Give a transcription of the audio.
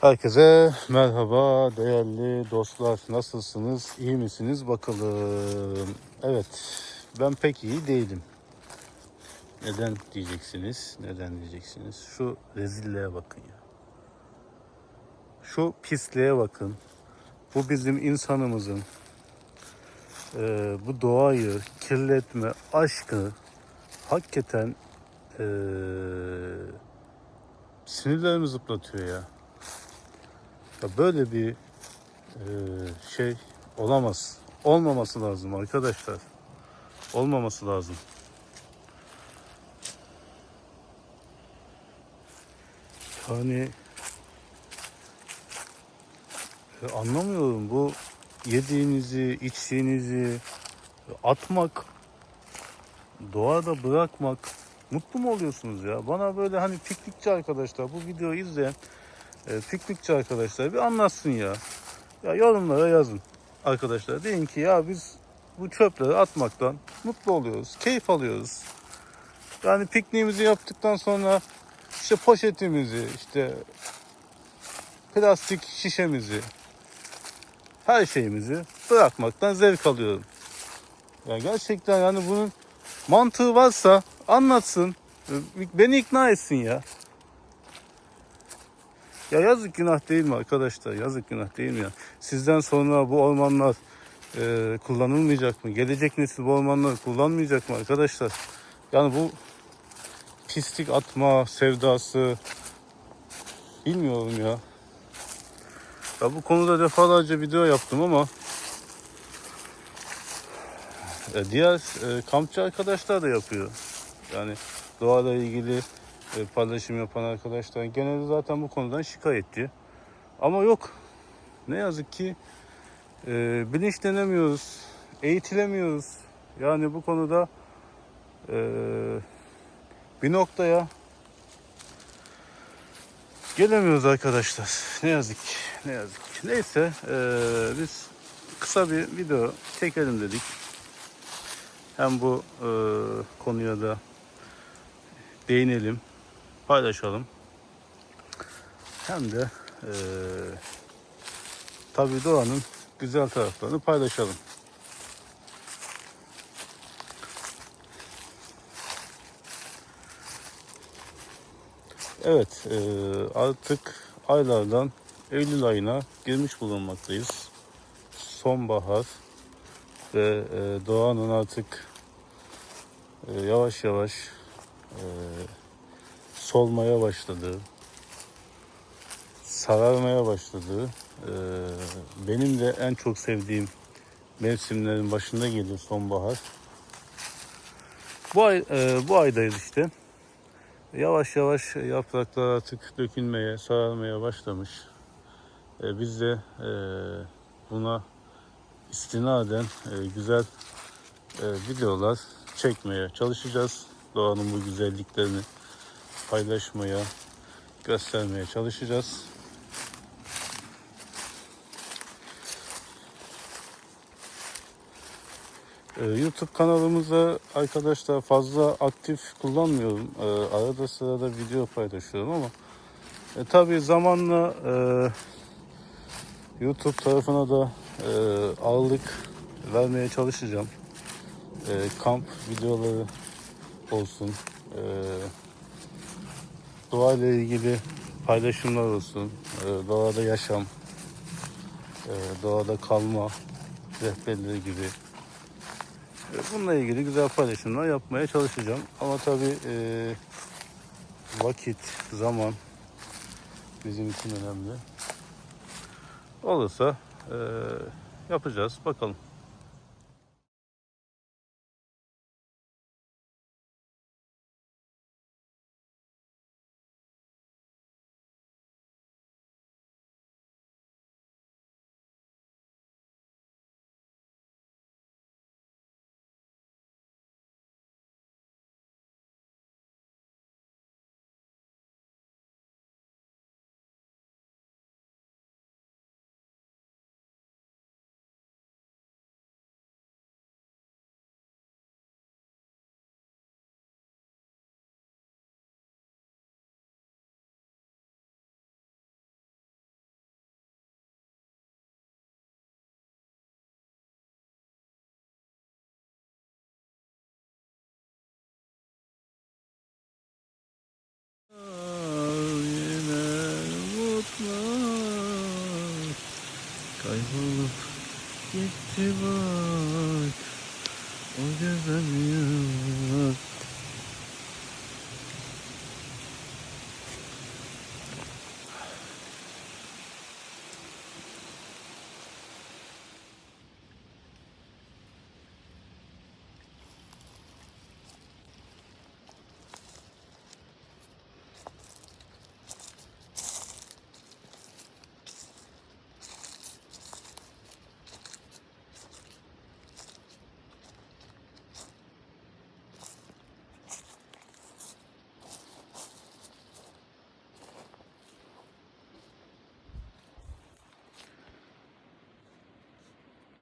Herkese merhaba değerli dostlar. Nasılsınız? İyi misiniz? Bakalım. Evet. Ben pek iyi değilim. Neden diyeceksiniz? Neden diyeceksiniz? Şu rezilliğe bakın ya. Şu pisliğe bakın. Bu bizim insanımızın eee, bu doğayı kirletme aşkı hakikaten eee sinirlerimi zıplatıyor ya. Ya böyle bir e, şey olamaz. Olmaması lazım arkadaşlar. Olmaması lazım. Yani e, anlamıyorum bu yediğinizi, içtiğinizi atmak, doğada bırakmak mutlu mu oluyorsunuz ya? Bana böyle hani piknikçi arkadaşlar bu videoyu izleyen e, piknikçi arkadaşlar bir anlatsın ya. Ya yorumlara yazın arkadaşlar. Deyin ki ya biz bu çöpleri atmaktan mutlu oluyoruz, keyif alıyoruz. Yani pikniğimizi yaptıktan sonra işte poşetimizi, işte plastik şişemizi, her şeyimizi bırakmaktan zevk alıyorum. Ya gerçekten yani bunun mantığı varsa anlatsın. Beni ikna etsin ya. Ya yazık günah değil mi arkadaşlar? Yazık günah değil mi ya? Sizden sonra bu ormanlar e, kullanılmayacak mı? Gelecek nesil bu ormanları kullanmayacak mı arkadaşlar? Yani bu pislik atma sevdası bilmiyorum ya. Ya bu konuda defalarca video yaptım ama e, diğer e, kampçı arkadaşlar da yapıyor. Yani doğayla ilgili paylaşım yapan arkadaşlar genelde zaten bu konudan şikayetçi. Ama yok. Ne yazık ki e, bilinçlenemiyoruz, eğitilemiyoruz. Yani bu konuda e, bir noktaya gelemiyoruz arkadaşlar. Ne yazık ki, ne yazık ki. Neyse e, biz kısa bir video çekelim dedik. Hem bu e, konuya da değinelim, paylaşalım. Hem de e, tabii doğanın güzel taraflarını paylaşalım. Evet, e, artık aylardan Eylül ayına girmiş bulunmaktayız. Sonbahar ve e, doğanın artık e, yavaş yavaş e, solmaya başladığı, sararmaya başladığı, e, benim de en çok sevdiğim mevsimlerin başında geliyor sonbahar. Bu ay e, bu aydayız işte. Yavaş yavaş yapraklar artık dökülmeye, sararmaya başlamış. E, biz de e, buna istinaden güzel videolar çekmeye çalışacağız. Doğanın bu güzelliklerini paylaşmaya, göstermeye çalışacağız. Ee, YouTube kanalımıza arkadaşlar fazla aktif kullanmıyorum. Ee, arada sırada video paylaşıyorum ama e, tabii zamanla e, YouTube tarafına da e, ağırlık vermeye çalışacağım. E, kamp videoları olsun. E, doğayla ilgili paylaşımlar olsun. E, doğada yaşam, e, doğada kalma rehberleri gibi. E, Bununla ilgili güzel paylaşımlar yapmaya çalışacağım. Ama tabii e, vakit, zaman bizim için önemli. Olursa yapacağız. Bakalım. Kaybolup gitti bak O güzel yıllar